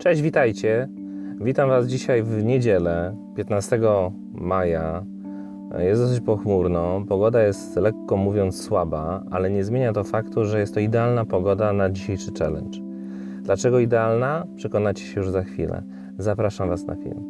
Cześć, witajcie. Witam Was dzisiaj w niedzielę, 15 maja. Jest dosyć pochmurno, pogoda jest lekko mówiąc słaba, ale nie zmienia to faktu, że jest to idealna pogoda na dzisiejszy challenge. Dlaczego idealna? Przekonacie się już za chwilę. Zapraszam Was na film.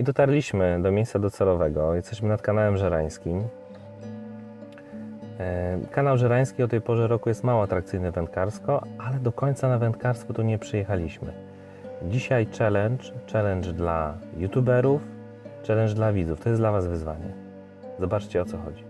I dotarliśmy do miejsca docelowego. Jesteśmy nad kanałem żerańskim. E, Kanał żerański o tej porze roku jest mało atrakcyjny wędkarsko, ale do końca na wędkarstwo tu nie przyjechaliśmy. Dzisiaj challenge, challenge dla youtuberów, challenge dla widzów. To jest dla Was wyzwanie. Zobaczcie o co chodzi.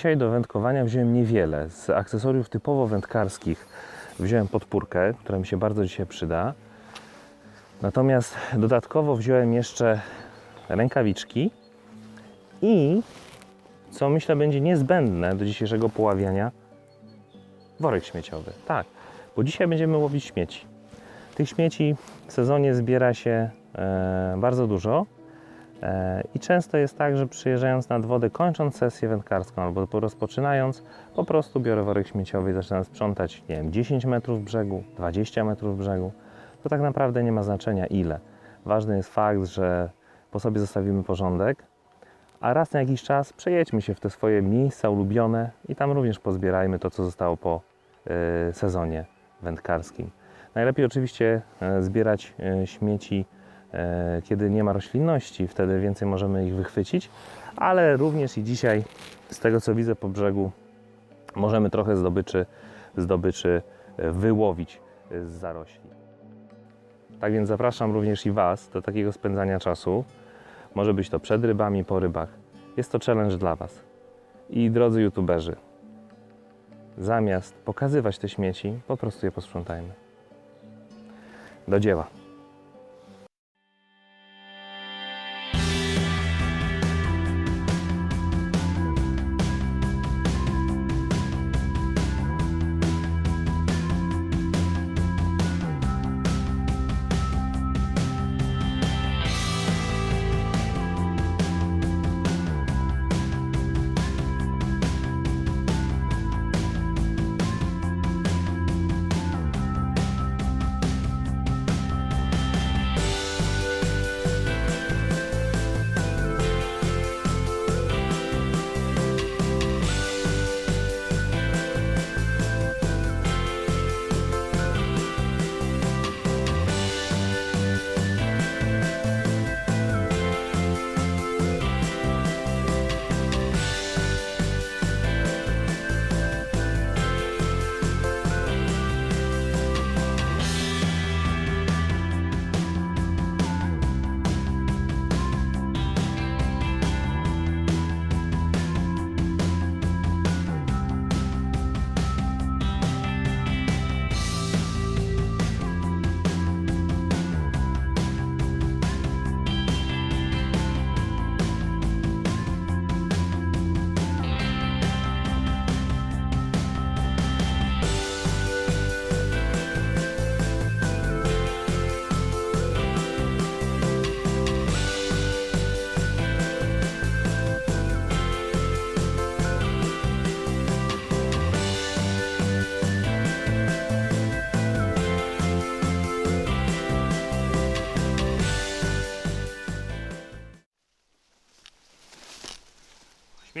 Dzisiaj do wędkowania wziąłem niewiele. Z akcesoriów typowo wędkarskich wziąłem podpórkę, która mi się bardzo dzisiaj przyda. Natomiast dodatkowo wziąłem jeszcze rękawiczki i co myślę będzie niezbędne do dzisiejszego poławiania, worek śmieciowy. Tak, bo dzisiaj będziemy łowić śmieci. Tych śmieci w sezonie zbiera się e, bardzo dużo. I często jest tak, że przyjeżdżając nad wodę, kończąc sesję wędkarską albo po- rozpoczynając, po prostu biorę worek śmieciowy i zaczynam sprzątać, nie wiem, 10 metrów brzegu, 20 metrów brzegu. To tak naprawdę nie ma znaczenia ile. Ważny jest fakt, że po sobie zostawimy porządek, a raz na jakiś czas przejedźmy się w te swoje miejsca ulubione i tam również pozbierajmy to, co zostało po e, sezonie wędkarskim. Najlepiej oczywiście e, zbierać e, śmieci kiedy nie ma roślinności, wtedy więcej możemy ich wychwycić, ale również i dzisiaj, z tego co widzę po brzegu, możemy trochę zdobyczy, zdobyczy e, wyłowić e, z zarośli. Tak więc zapraszam również i Was do takiego spędzania czasu. Może być to przed rybami, po rybach. Jest to challenge dla Was. I drodzy youtuberzy, zamiast pokazywać te śmieci, po prostu je posprzątajmy. Do dzieła.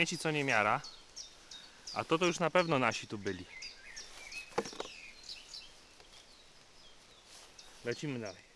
Śmieci co nie miara. A to to już na pewno nasi tu byli. Lecimy dalej.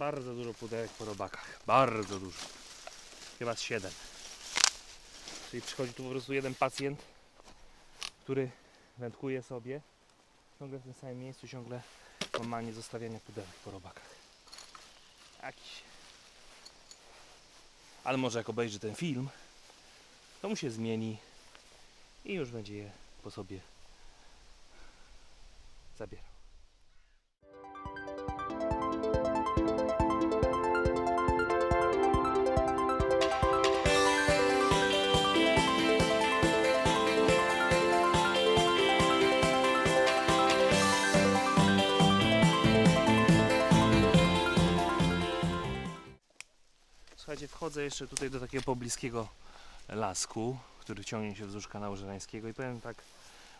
Bardzo dużo pudełek po robakach. Bardzo dużo. Chyba z 7. Czyli przychodzi tu po prostu jeden pacjent, który wędkuje sobie ciągle w tym samym miejscu, ciągle normalnie zostawiania pudełek po robakach. Jakiś. Ale może jak obejrzy ten film, to mu się zmieni i już będzie je po sobie zabierał. Słuchajcie, wchodzę jeszcze tutaj do takiego pobliskiego lasku, który ciągnie się wzdłuż kanału Żerańskiego i powiem tak,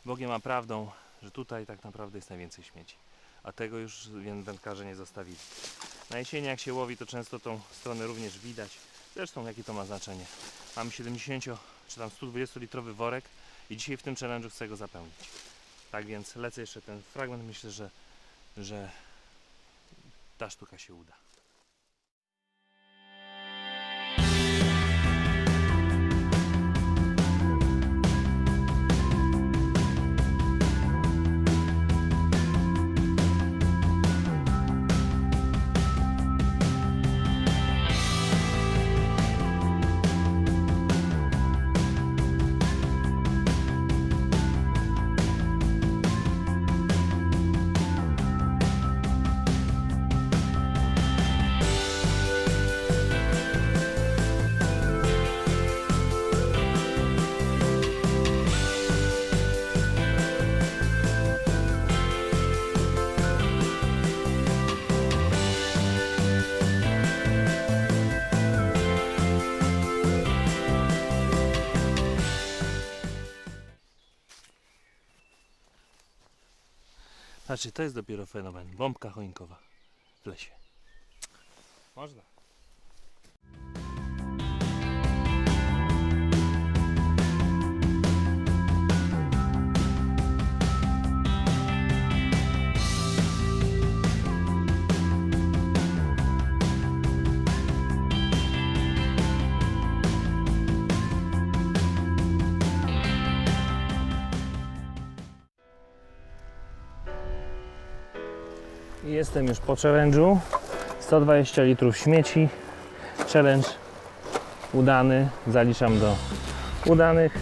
Bogiem a prawdą, że tutaj tak naprawdę jest najwięcej śmieci. A tego już wę- wędkarze nie zostawili. Na jesieni jak się łowi, to często tą stronę również widać. Zresztą jakie to ma znaczenie. Mam 70 czy tam 120 litrowy worek i dzisiaj w tym challenge'u chcę go zapełnić. Tak więc lecę jeszcze ten fragment. Myślę, że, że ta sztuka się uda. Znaczy, to jest dopiero fenomen. Bombka choinkowa w lesie. Można. Jestem już po challenge'u. 120 litrów śmieci. Challenge udany. Zaliczam do udanych.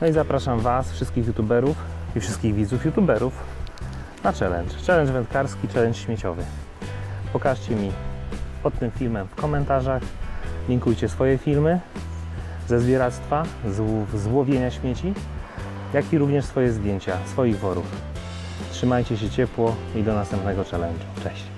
No i zapraszam Was, wszystkich youtuberów i wszystkich widzów youtuberów na challenge. Challenge wędkarski, challenge śmieciowy. Pokażcie mi pod tym filmem w komentarzach. Linkujcie swoje filmy ze zbieractwa, z, z łowienia śmieci, jak i również swoje zdjęcia swoich worów. Trzymajcie się ciepło i do następnego challenge'u. Cześć!